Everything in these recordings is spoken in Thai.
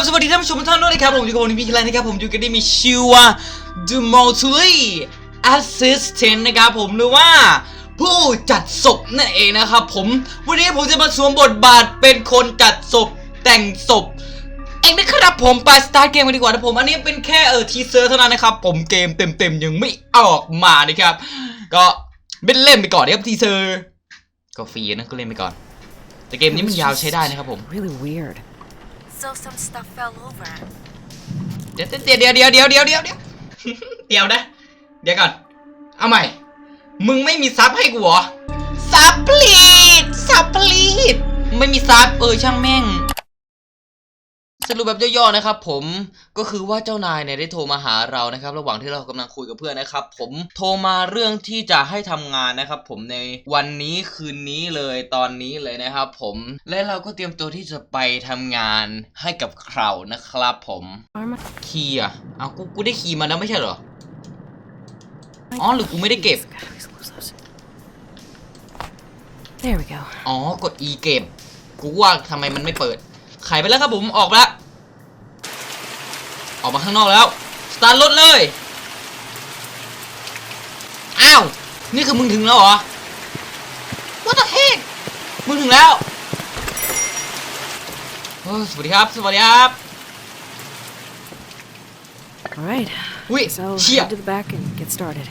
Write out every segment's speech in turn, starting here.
บสวัสดีท่านผู้ชมทุกท่านด้วยนะครับผมอยู่กับผมนิพิคลนะครับผมอยู่กันได้มีชื่อว่า The Multi Assistant นะครับผมหรือว่าผู้จัดศพนั่นเองนะครับผมวันนี้ผมจะมาสวมบทบาทเป็นคนจัดศพแต่งศพเองนะครับผมไปสตาร์ทเกมกันดีกว่านะผมอันนี้เป็นแค่เออทีเซอร์เท่านั้นนะครับผมเกมเต็มๆยังไม่ออกมานะครับ ก็เป็นเล่นไปก่อนนะครับทีเซอร์ก็ฟรีนะก็เล่นไปก่อน แต่เกมนี้มันยาวใช้ได้นะครับผม Really weird. So some stuff fell over. เดี๋ยวเดี๋ยวเดี๋ยวเดี๋ยวเดี๋ยวเดี๋ยวเดี๋ยวเดี๋ยว เดี๋ยวนะ เดี๋ยวก่อน เอาใหม่ มึงไม่มีซับให้กูเหรอซับพลีดซับพลีดไม่มีซับเออช่างแม่ง สรุปแบบย่อๆนะครับผมก็คือว่าเจ้านายเนี่ยได้โทรมาหาเรานะครับ ระหว่างที่เรากำลังคุยกับเพื่อนนะครับ ผมโทรมาเรื่องที่จะให้ทำงานนะครับ ผมในวันนี้คืนนี้เลยตอนนี้เลยนะครับ ผมและเราก็เตรียมตัวที่จะไปทำงานให้กับเขานะครับ ผม Arm. คีย์อะเอากูกูได้คีย์มาแล้วไม่ใช่เหรออ๋อหรือกูไม่ได้เก็บ Gotta always lose those. There we go. อ๋อกด E เก็บกูว่าทำไมมันไม่เปิดไขไปแล้วครับผม ออกไปแล้ว ออกมาข้างนอกแล้ว สตาร์ทรถเลย อ้าว นี่คือมึงถึงแล้วเหรอ What the heck มึงถึงแล้วโอ้สวัสดีครับ สวัสดีครับ All right. อุ้ย So เชี่ย head to the back and get started.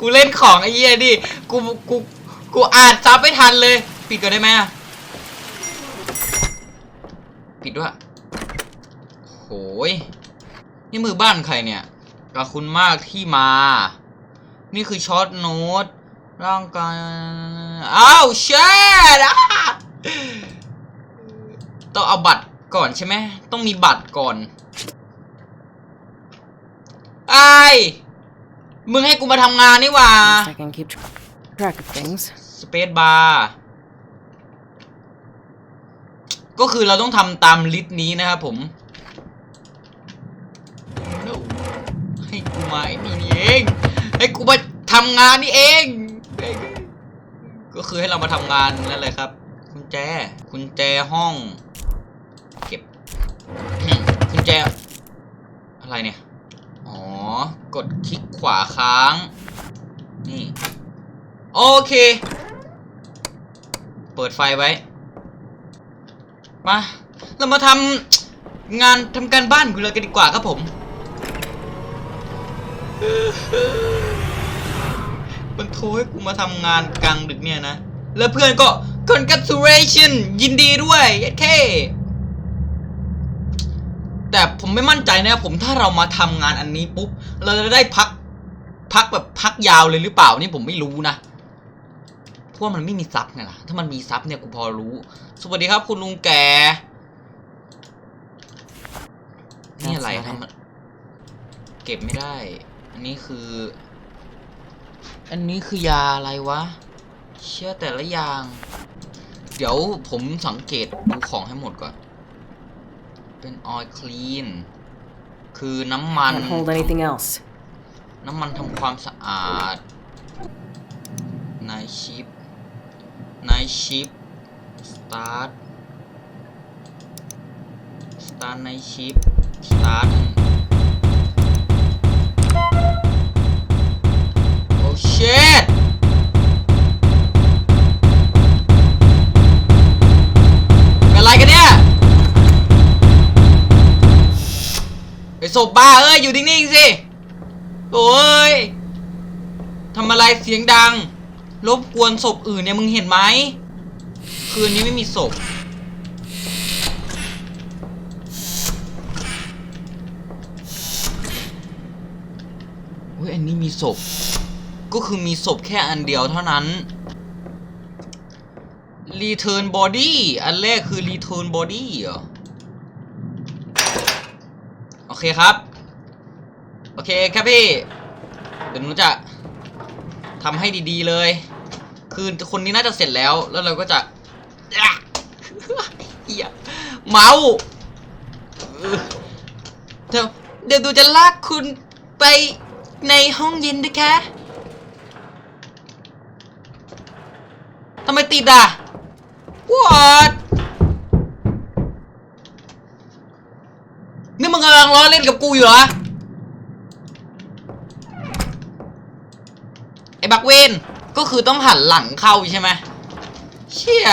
กูเล่นของไอ้เหี้ยดิ กู กู กูอ่านซับไม่ทันเลย ปิดก่อนได้ไหมอะปิดด้วยโหย นี่มือบ้านใครเนี่ยขอบคุณมากที่มา นี่คือช็อตโน้ต ร่างกาย อ้าวเชดอะต้องเอาบัตรก่อนใช่ไหม ต้องมีบัตรก่อนไอ้ายมึงให้กูมาทำงานนี่หว่า Guess I can keep tr- track of things. สเปซบาร์ก็คือเราต้องทำตามลิสต์นี้นะครับผม No ให้กู มาไอ้นี่นี่เองให้กูมาทำงานนี่เอง ก็คือให้เรามาทำงานนั่นแหละครับกุญแจกุญแจห้อง เก็บกุญแจอะไรเนี่ย อ๋อ กดคลิกขวาค้าง นี่ โอเค เปิดไฟไว้ มา เรามาทำงานทำการบ้านกันเลยกันดีกว่าครับผม มันโทรให้กูมาทำงานกลางดึกเนี่ยนะ แล้วเพื่อนก็ congratulation ยินดีด้วยเย้เคแต่ผมไม่มั่นใจนะผมถ้าเรามาทำงานอันนี้ปุ๊บ เราจะได้พัก พักแบบพักยาวเลยหรือเปล่านี่ผมไม่รู้นะเพราะมันไม่มีซับไงล่ะ ถ้ามันมีซับเนี่ยกูพอรู้ สวัสดีครับคุณลุงแก นี่อะไรทำเก็บไม่ได้ อันนี้คือ อันนี้คือยาอะไรวะ เชื่อแต่ละอย่าง เดี๋ยวผมสังเกตดูของให้หมดก่อน เป็นออยล์คลีน คือน้ำมัน Can't hold anything else. น้ำมันทำความสะอาดนายชิปนายชิปสตาร์ทสตาร์ทนายชิปสตาร์ท ชดเป็นไรกันเนี่ยไอศพบ้าเอ้ยอยู่นิ่งๆสิโอ้ยทำอะไรเสียงดัง รบกวนศพอื่นเนี่ยมึงเห็นไหม คืนนี้ไม่มีศพอุ้ยอันนี้มีศพ ก็คือมีศพแค่อันเดียวเท่านั้น Return Body อันแรกคือ Return Body เหรอ โอเคครับ โอเคครับพี่ เดี๋ยวหนูจะทำให้ดีๆเลย คือคนนี้น่าจะเสร็จแล้ว แล้วเราก็จะเหี้ยเมาเดี๋ยวเดี๋ยวดูจะลากคุณไปในห้องเย็นด้วยคะ ทำไมติดอะ what นี่มึงกำลังล้อเล่นกับกูอยู่เหรอ ไอ้บักเวนก็คือต้องหันหลังเข้าใช่ไหมเชี่ย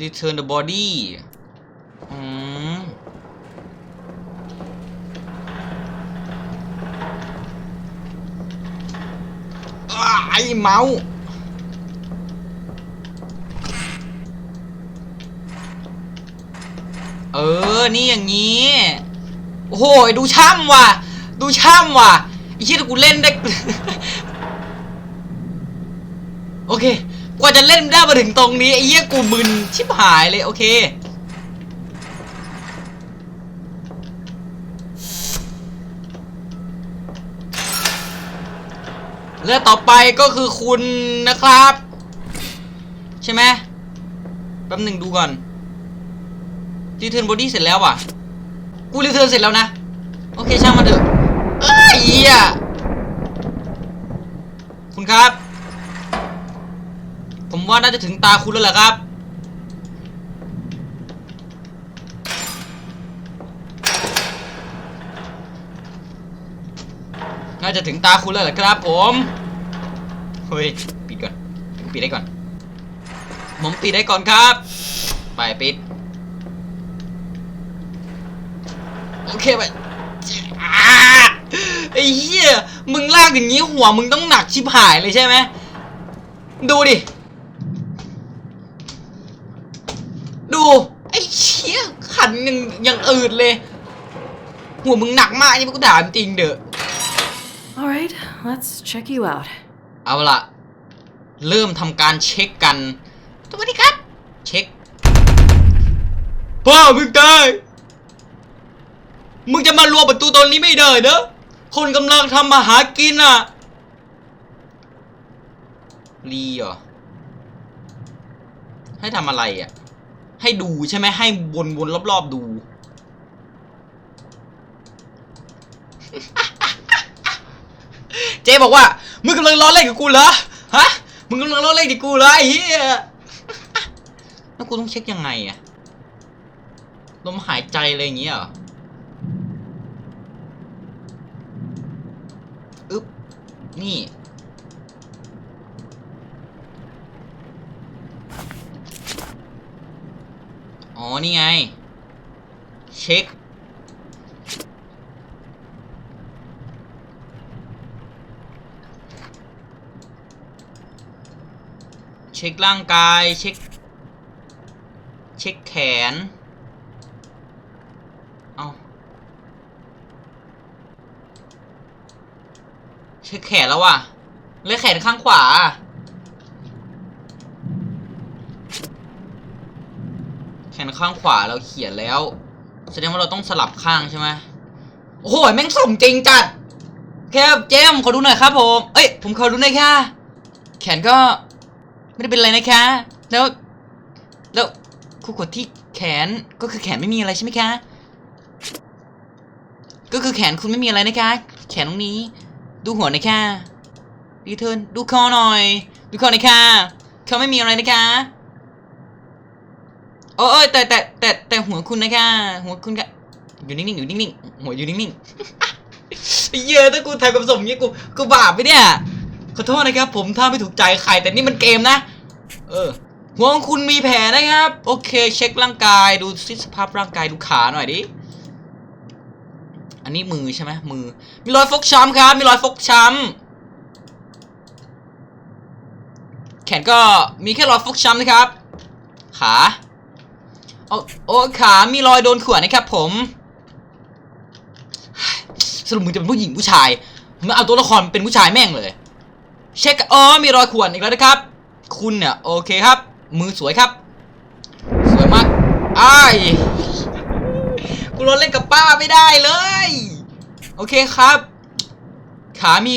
return the body อืมอ้าไอ้ เมาส์เออ นี่อย่างนี้ โอ้โห ดูช่ำว่ะ ดูช่ำว่ะไอ้เชี่ยถ้กูเล่นได้ โอเค กว่าจะเล่นได้มาถึงตรงนี้ไอ้เหี้ยกูมึนชิบหายเลย โอเค และต่อไปก็คือคุณนะครับ ใช่ไหมแป๊บหนึ่งดูก่อนรีเทิร์นบอดี้เสร็จแล้วว่ะ กูรีเทิร์นเสร็จแล้วนะ โอเคช่างมันเถอะเอ้ยเียคุณครับ ผมว่าน่าจะถึงตาคุณแล้วแหละครับ จะถึงตาคุณแล้วแหละครับผมเฮ้ยปิดก่อนปิดได้ก่อน ผมปิดได้ก่อนครับ ไปปิด โอเคไปอ่าไอ้เหี้ยมึงลากอย่างนี้หัวมึงต้องหนักชิบหายเลยใช่ไหมดูดิ ดู ไอ้เชี่ยขันยังยังอืดเลย หัวมึงหนักมากนี่กูถามจริงเด้อ Alright, let's check you out. เอาละเริ่มทำการเช็คกันสวัสดีครับ เช็คพ่อมึงตายมึงจะมารวมประตูตอนนี้ไม่ได้เนอะคนกำลังทำมาหากินอะรีเหรอ ให้ทำอะไรอะ ให้ดูใช่ไหมให้วนวนรอบรอบๆดู เจ๊บอกว่า มึงกำลังล้อเล่นกับกูเหรอ ฮะ มึงกำลังล้อเล่นกับกูเหรอไอ้เหี้ย แล้วกูต้องเช็คยังไงอะลมหายใจอะไรอย่างเงี้ยเหรออึ๊บ นี่ อ๋อ นี่ไง เช็ค ช็คร่างกาย เช็ค เช็คแขน เอาเช็คแขนแล้วว่ะแล้วแขนข้างขวา แขนข้างขวาเราเขียนแล้ว แสดงว่าเราต้องสลับข้างใช่ไหมโอ้โหแม่งสมจริงจัดแค่เจมขอดูหน่อยครับผม เอ้ย ผมขอดูหน่อยค่ะ แขนก็ ไม่ได้เป็นอะไรนะคะ แล้ว แล้วครูกดที่แขนก็คือแขนไม่มีอะไรใช่ไหมคะ ก็คือแขนคุณไม่มีอะไรนะคะ แขนตรงนี้ ดูหัวหน่อยค่ะดีเทิร์นดูคอหน่อย ดูคอหน่อยค่ะเขาไม่มีอะไรนะคะโอ้ยแต่แต่แต่แต่หัวคุณนะคะหัวคุณค่ะอยู่นิ่งๆอยู่นิ่งๆหัวอยู่นิ่งๆเฮ้ยอะถ้ากูถ่ายแบสมอย่างงี้กูกูบาปไปเนี่ย ขอโทษนะครับผมถ้าไม่ถูกใจใครแต่นี่มันเกมนะ เออหัวของคุณมีแผลนะครับ โอเค เช็คร่างกายดูซิสภาพร่างกายดูขาหน่อยดิ อันนี้มือใช่ไหมมือ มีรอยฟกช้ำครับ มีรอยฟกช้ำแขนก็มีแค่รอยฟกช้ำนะครับ ขาโอ้โอ้ขามีรอยโดนขวนนะครับ ผมสรุปมึงจะเป็นผู้หญิงผู้ชายมึงเอาตัวละครเป็นผู้ชายแม่งเลย เช็คอ๋อมีรอยข่วนอีกแล้วนะครับ คุณเนี่ยโอเคครับ มือสวยครับ สวยมากอ้ายกูรถเล่นกับป้าไม่ได้เลย โอเคครับ ขามี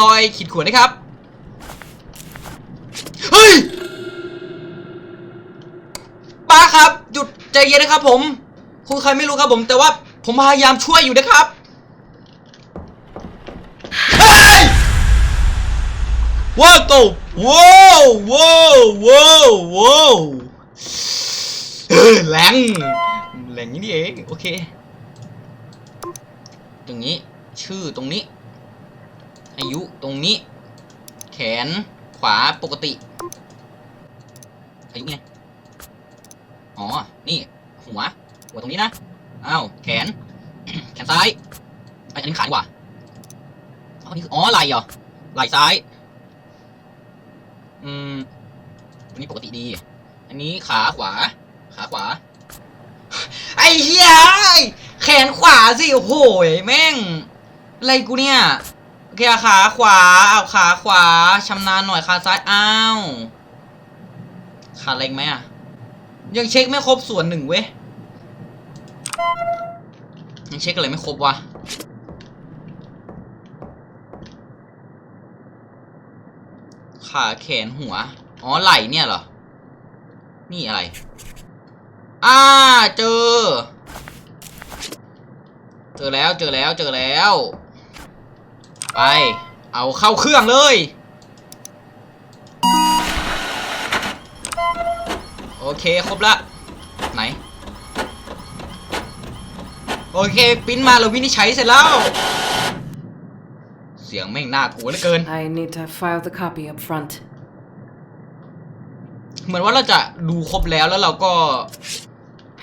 รอยขีดข่วนนะครับเฮ้ยป้าครับ หยุดใจเย็นนะครับ ผมคุณใครไม่รู้ครับผม แต่ว่าผมพยายามช่วยอยู่นะครับเฮ้ย ว้าวโตว้าวว้าวว้าวว้าวเออแรงแรงนี่เองโอเค ตรงนี้ ชื่อตรงนี้ อายุตรงนี้ แขนขวาปกติ อายุไง อ๋อ นี่ หัว หัวตรงนี้นะ อ้าว แขน แขนซ้ายไอยอันนี้ขาดีกว่าอ๋อนี่คืออ๋อไหล่เหรอไหล่ซ้าย อืมอันนี้ปกติดี อันนี้ขาขวา ขาขวา ไอ้เหี้ยแขนขวาสิ โอ้โหแม่ง อะไรกูเนี่ยโอเคอะขาขวาเอาขาขวาชำนาญหน่อยขาซ้ายอ้าวขาเล็กไหมอะ ยังเช็คไม่ครบส่วนหนึ่งเว้ยยังเช็คอะไรไม่ครบวะ ขาแขนหัว อ๋อไหล่เนี่ยเหรอ นี่อะไร อ่าเจอ เจอแล้วเจอแล้วเจอแล้ว ไป เอาเข้าเครื่องเลย โอเคครบละ ไหน โอเคปิ้นมาเราวินิจฉัยเสร็จแล้ว เสียงแม่งน่ากลัวเหลือเกิน I need to file the copy up front. เหมือนว่าเราจะดูครบแล้วแล้วเราก็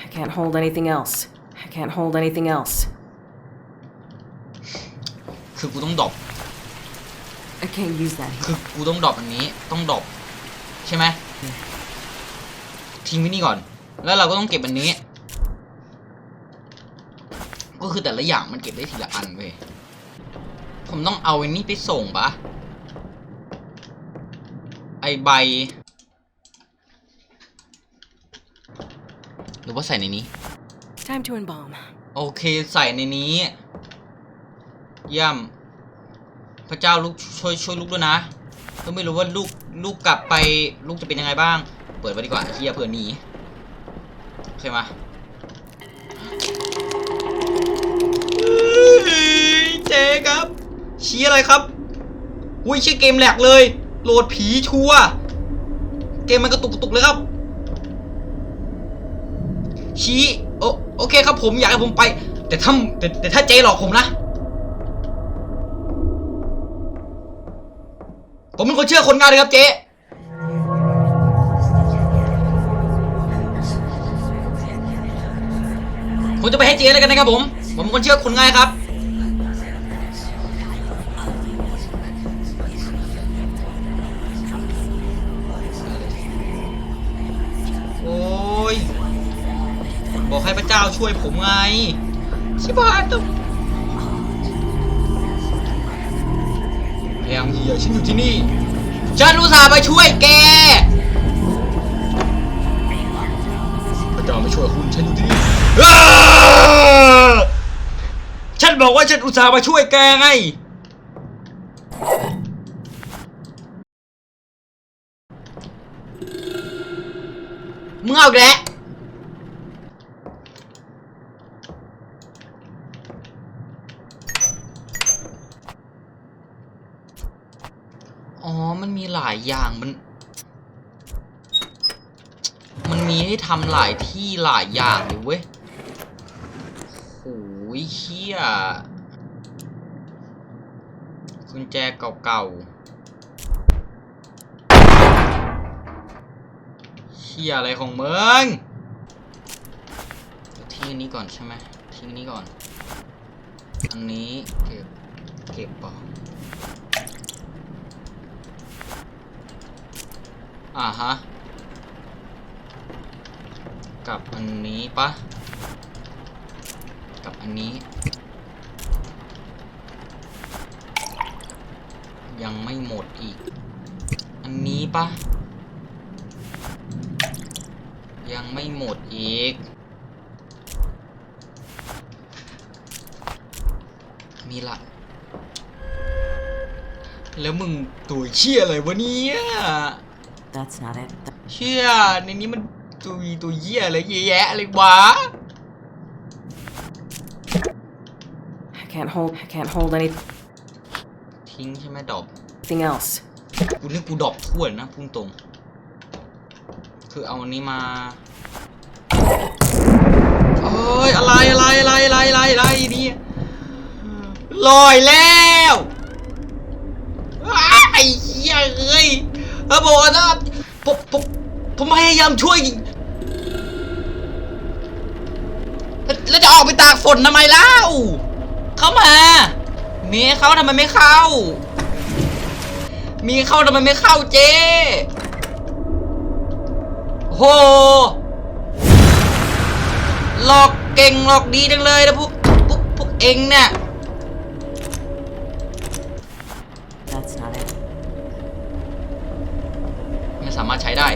I can't hold anything else. I can't hold anything else. คือกูต้องดรอป I can't use that here. คือกูต้องดรอปอันนี้ต้องดรอปใช่ไหมทิ้งไว้นี่ก่อน แล้วเราก็ต้องเก็บอันนี้ ก็คือแต่ละอย่างมันเก็บได้ทีละอันเว้ย ผมต้องเอาอันนี้ไปส่งปะไอใบ หรือว่าใส่ในนี้ Time to embalm. โอเคใส่ในนี้เยี่ยมพระเจ้าลูกช่วยช่วยลูกด้วยนะก็ไม่รู้ว่าลูกลูกกลับไปลูกจะเป็นยังไงบ้าง เปิดไว้ดีกว่าเฮียเผื่อหนีโอเคมาเฮ้ยเจ๊ครับ ชี้อะไรครับ อุ้ยชื่อเกมแหลกเลย โหลดผีชัว เกมมันกระตุกกระตุกเลยครับ ชี้โอโอเคครับผมอยากให้ผมไป แต่ถ้าแต่แต่ถ้าเจ๊หลอกผมนะ ผมเป็นคนเชื่อคนง่ายเลยครับเจ๊ผมจะไปให้เจ๊แล้วกันนะครับผม ผมเป็นคนเชื่อคนง่ายครับ ช่วยผมไง ชิบหายตุ๊บแองเหี้ยฉันอยู่ที่นี่ฉันอุตส่าห์มาช่วยแกพระเจ้าไม่ช่วยคุณฉันอยู่ที่นี่อ้าฉันบอกว่าฉันอุตส่าห์มาช่วยแกไงมึงเอาอีกแล้วอ๋อ มันมี หลายอย่างมัน มันมีให้ทำหลายที่หลายอย่างเลยเว้ยโหยเชี่ยกุญแจเก่าๆเชี่ยอะไรของมึงทิ้งนี้ก่อนใช่ไหมทิ้งนี้ก่อน อันนี้เก็บ เก็บปล่ อ่าฮะ กับอันนี้ปะ กับอันนี้ ยังไม่หมดอีก อันนี้ปะ ยังไม่หมดอีก มีละแล้วมึงตัวเชี่ยอะไรวะเนี่ย That's not it. เชี่ยในนี้มันตัวตัวเหี้ยอะไรเยอะแยะเลยวะ I can't hold. I can't hold anything ทิ้งใช่ไหมดอก else. กูนี่กูดรอกทั่วเลยนะพุ่งตรง คือเอาอันนี้มาเอ้ยอะไรอะไรอะไรอะไรอะไรอะไรเนี่ยลอยแล้วอ้าวไอ้เหี้ยเอ้ย เออบอกนะผมผมผมพยายามช่วย แล้วจะออกไปตากฝนทำไมเล่า เข้ามา มีให้เขาทำไมไม่เข้า มีเข้าทำไมไม่เข้าเจ๊โหหลอกเก่งหลอกดีจังเลยนะพวกพวกพวกเองเนี่ยามารถใช้ได้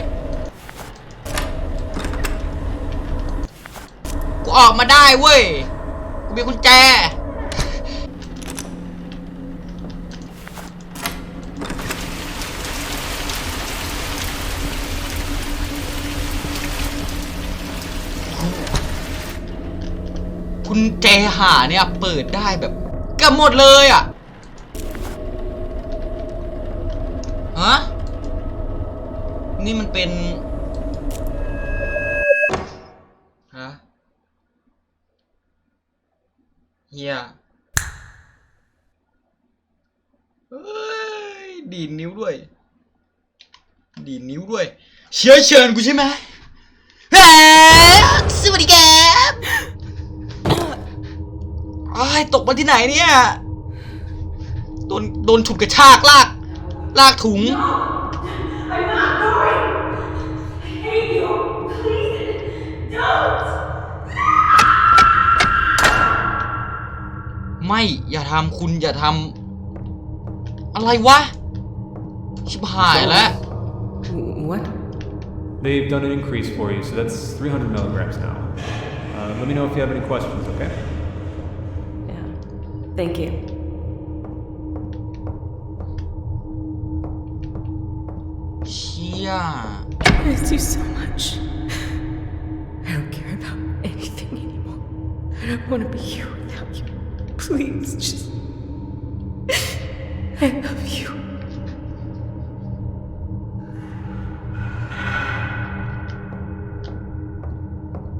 กูออกมาได้เว้ย กูมีกุญแจ กุญแจหาเนี่ยเปิดได้แบบเกับหมดเลยอะ ฮะ นี่มันเป็นฮะเฮียเอ้ยดีดนิ้วด้วย ดีดนิ้วด้วย เชื้อเชิญกูใช่ไหมสวัสดีครับอ้ตกมาที่ไหนเนี่ย โดน โดนฉุดกระชากลาก ลากถุง ไม่ อย่าทำคุณอย่าทำอะไรวะ ชิบหายแล้ว What? They've done an increase for you, so that's 300 milligrams now. Uh, let me know if you have any questions, okay? Yeah. Thank you. เชี่ย I miss you so much. I don't care about anything anymore. I don't want to be here without you. Please, just. I love you.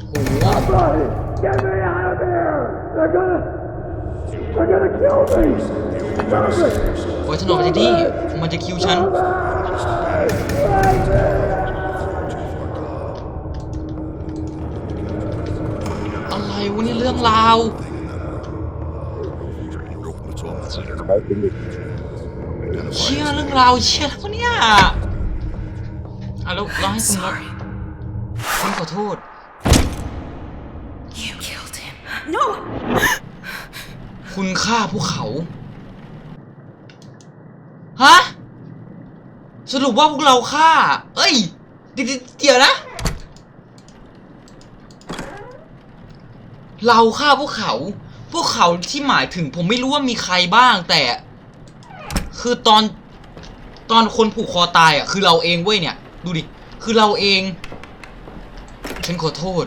โหโอ้ยฉันออกไปจากนี่มันจะคิวฉัน อะไรวะเนี่ยเรื่องราว เชี่ยเรื่องราวเชี่ยแล้ววะเนี่ยอะแล้วเราให้คุณรถ Sorry. คุณขอโทษ You killed him. No! คุณฆ่าภูเขา ฮะ สรุปว่าพวกเราฆ่า เอ้ย เดี๋ยวเดี๋ยวนะ เราฆ่าพวกเขาพ วกเขาที่หมายถึงผมไม่รู้ว่ามีใครบ้าง แต่ คือตอนตอนคนผูกคอตายอะ คือเราเองเว้ยเนี่ย ดูดิ คือเราเอง ฉันขอโทษ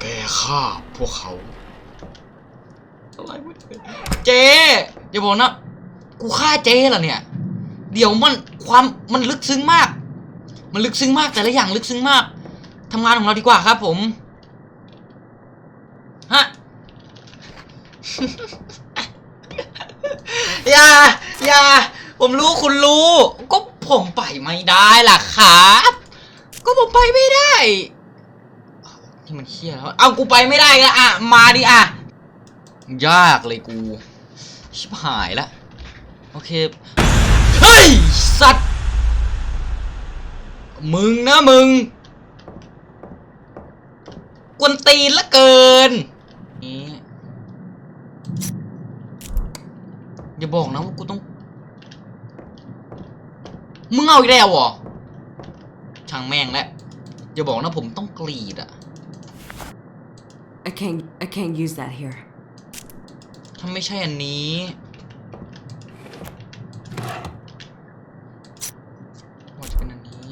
แกฆ่าพวกเขาอะไรวะเจ๊อย่าบอกนะ กูฆ่าเจ๊เหรอเนี่ย เดี๋ยวมันความมันลึกซึ้งมาก มันลึกซึ้งมากแต่ละอย่างลึกซึ้งมากทำงานของเราดีกว่าครับผม ฮะ อย่าอย่าผมรู้คุณรู้ ก็ผมไปไม่ได้ล่ะครับ ก็ผมไปไม่ได้ที่มันเครียดแล้วเอากูไปไม่ได้ละอะมาดิอะยากเลยกู ชิบหายละโอเค เฮ้ย สัตว์ มึงนะมึง กวนตีนละเกินนี่ อย่าบอกนะว่ากูต้อง มึงเอาอีกแล้วเหรอ ช่างแม่งแล้วอย่าบอกนะผมต้องกรีดอะ I can't. I can't use that here. ถ้าไม่ใช่อันนี้ ว่าจะเป็นอันนี้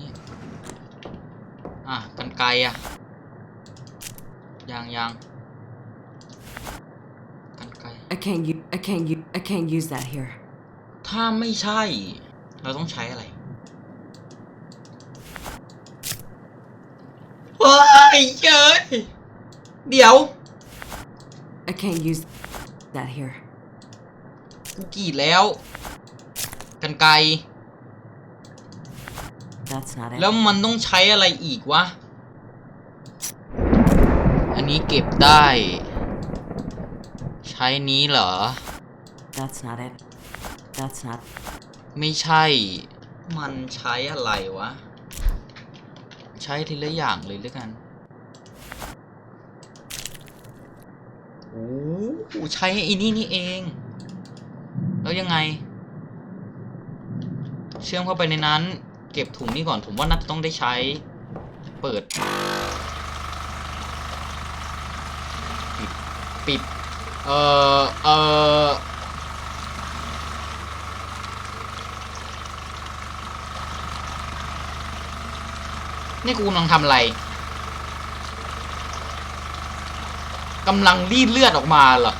อะกันไกลอะยังยังกันไกล I can't. U- I can't. U- I can't use that here. ถ้าไม่ใช่ เราต้องใช้อะไรว้ายเย้ยเดี๋ยว I can't use that here. กูกรีดแล้ว กันไกร That's not it. แล้วมันต้องใช้อะไรอีกวะ อันนี้เก็บได้ใช้นี้เหรอ That's not it. That's not. ไม่ใช่ มันใช้อะไรวะ ใช้ทีละอย่างเลยแล้วกันโอ้โหใช้ไอ้นี่นี่เอง แล้วยังไง เชื่อมเข้าไปในนั้น เก็บถุงนี่ก่อน ผมว่าน่าจะต้องได้ใช้ เปิด ปิดปิด เออเออนี่กูกำลังทำอะไรกำลังรีดเลือดออกมาเหรอ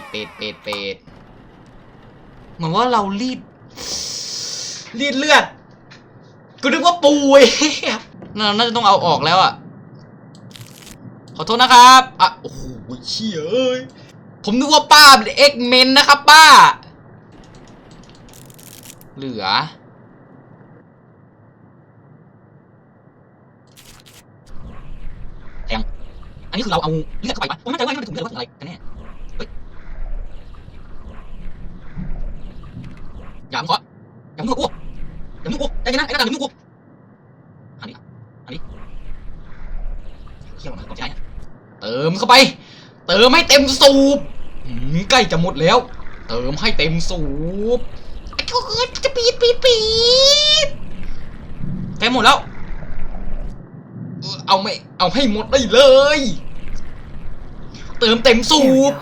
ดเป็ดเป็ดเป็ดเป็ดเหมือนว่าเรารีด รีดเลือดกูนึกว่าปูเองเราน่าจะต้องเอาออกแล้วอะ ขอโทษนะครับ อะ โอ้โหเชี่ยเอ้ย ผมนึกว่าป้าเป็นเอ็กเมนนะครับป้า เหลือ แทง อันนี้คือเราเอาเลือดเข้าไปปะผมไม่มั่นใจว่ามันเป็นถุงเลือดหรือว่าถุงอะไรกันแน่ เฮ้ย อย่ามึงขออย่ามึงกับกูอย่ามึงกับกูใจเย็นนะไอ้หน้าตาอย่ามึงกับกูอันนี้อันนี้เขี้ยวหน่อยก่อนใจนะเติมเข้าไป เติมให้เต็มสูบหืมใกล้จะหมดแล้ว เติมให้เต็มสูบไอ้เอ้ยจะปีดปีดปีดเต็มหมดแล้วเออเอาไม่เอาให้หมดได้เลย เติมเต็มสู There we บ go.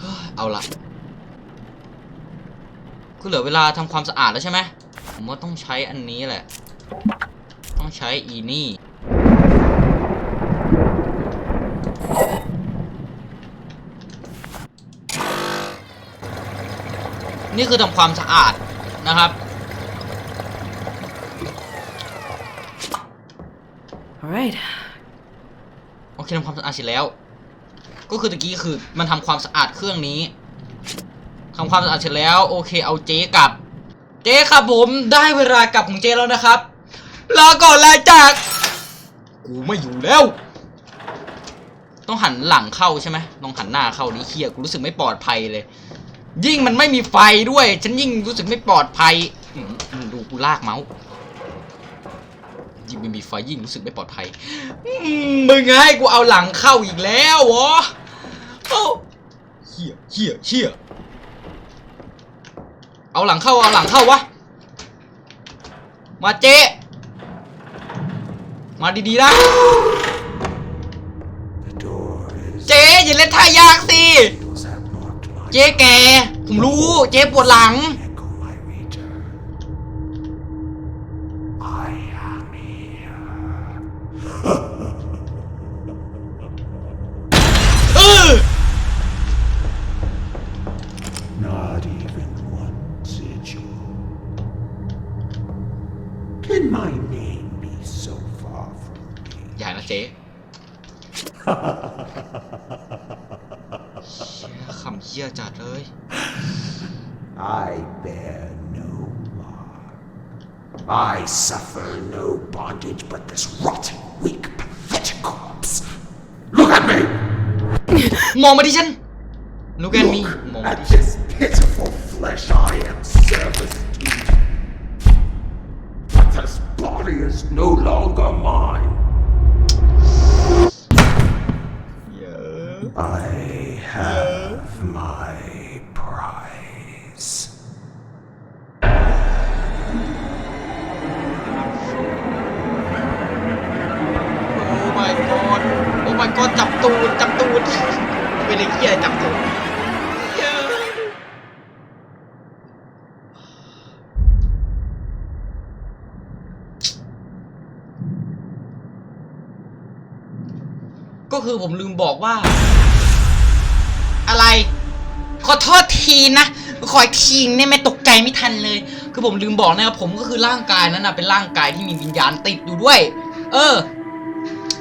เฮ้ยเอาละ คือเหลือเวลาทำความสะอาดแล้วใช่ไหมผมว่าต้องใช้อันนี้แหละ ต้องใช้อีนี่นี่คือทำความสะอาดนะครับ All right. โอเคทำความสะอาดเสร็จแล้ว ก็คือตะกี้คือมันทำความสะอาดเครื่องนี้ ทำความสะอาดเสร็จแล้ว โอเคเอาเจ๊กลับ เจ๊ครับผมได้เวลากลับของเจ๊แล้วนะครับลาก่อนลาจาก กูไม่อยู่แล้ว ต้องหันหลังเข้าใช่ไหมต้องหันหน้าเข้านี่เฮียกูรู้สึกไม่ปลอดภัยเลย ยิ่งมันไม่มีไฟด้วย ฉันยิ่งรู้สึกไม่ปลอดภัยดูกูลากเมาส์ยิ่งไม่มีไฟยิ่งรู้สึกไม่ปลอดภัยอืมมึงให้กูเอาหลังเข้าอีกแล้วเหรอเอ้าเฮียเฮียเฮีย เอาหลังเข้าเอาหลังเข้าวะ มาเจ๊มาดีๆนะ เจ๊อย่าเล่นท่ายากสิ เจ๊แก ผมรู้ เจ๊ปวดหลัง จัดเลย I bear no mark. I suffer no bondage but this rotten, weak, pathetic corpse. Look at me! มองมาที่ฉัน Look at me มองมา At ที่ฉัน this pitiful flesh I am service to. But this body is no longer mine. คือผมลืมบอกว่า อะไร ขอโทษทีนะ ขอทีเนี่ยไม่ตกใจไม่ทันเลย คือผมลืมบอกนะครับผมก็คือร่างกายนั้นนะเป็นร่างกายที่มีวิญญาณติดอยู่ด้วย เออ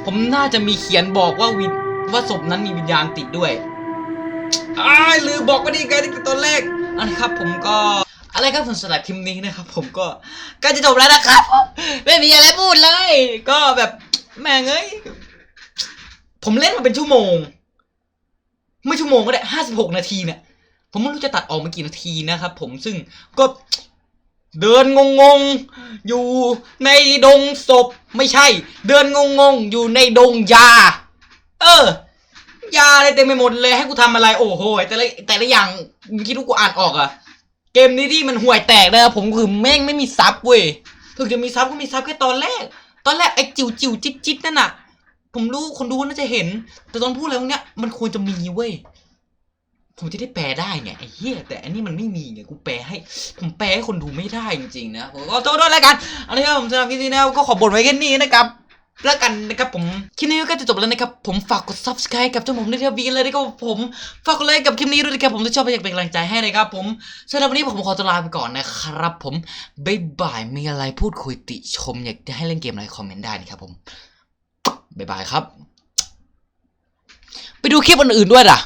ผมน่าจะมีเขียนบอกว่าวิว่าศพนั้นมีวิญญาณติดด้วยอ้ายลืมบอกก็ดีไงตั้งแต่ตอนแรกอันครับผมก็อะไรครับผมสำหรับคลิปนี้นะครับ ผมก็กล้จะจบแล้วนะครับ ไม่มีอะไรพูดเลย ก็แบบแม่งเอ้ย ผมเล่นมาเป็นชั่วโมง ไม่ชั่วโมงก็ได้ห้าสิบหกนาทีเนี่ย ผมไม่รู้จะตัดออกมากี่นาทีนะครับ ผมซึ่งก็เดินงงๆอยู่ในดงศพไม่ใช่ เดินงงๆอยู่ในดงยา เออ ยาอะไรเต็มไปหมดเลยให้กูทำอะไรโอ้โหแต่ละแต่ละอย่างมึงคิดว่ากูอ่านออกอะเกมนี้ที่มันห่วยแตกนะครับผมคือแม่งไม่มีซับเว้ยถึงจะมีซับก็มีซับแค่ตอนแรก ตอนแรกไอ้จิ๋วจิ๋วจิ๊ดจิ๊ดนั่นน่ะ ผมรู้คนดูน่าจะเห็น แต่ตอนพูดอะไรพวกเนี้ยมันควรจะมีเว้ยผมจะได้แปลได้ไงไอ้เหี้ยแต่อันนี้มันไม่มีไงกูแปลให้ ผมแปลให้คนดูไม่ได้จริงๆนะผมก็โทษด้วยแล้วกันเอาละครับผมสำหรับคลิปนี้นะก็ขอบ่นไว้แค่นี้นะครับแล้วกันนะครับผมคลิปนี้ก็จะจบแล้วนะครับผมฝากกด subscribe กับเจ้าผมด้วยนะครับวีกันเลยนะครับผมฝากกดไลค์กับคลิปนี้ด้วยนะครับผมถ้าชอบอยากเป็นกำลังใจให้นะครับผมสำหรับวันนี้ผมขอตัวลาไปก่อนนะครับ ผมบ๊ายบายมีอะไรพูดคุยติชมอยากจะให้เล่นเกมอะไรคอมเมนต์ได้นะครับผม บ๊ายบายครับ ไปดูคลิปอื่นๆด้วยล่ะ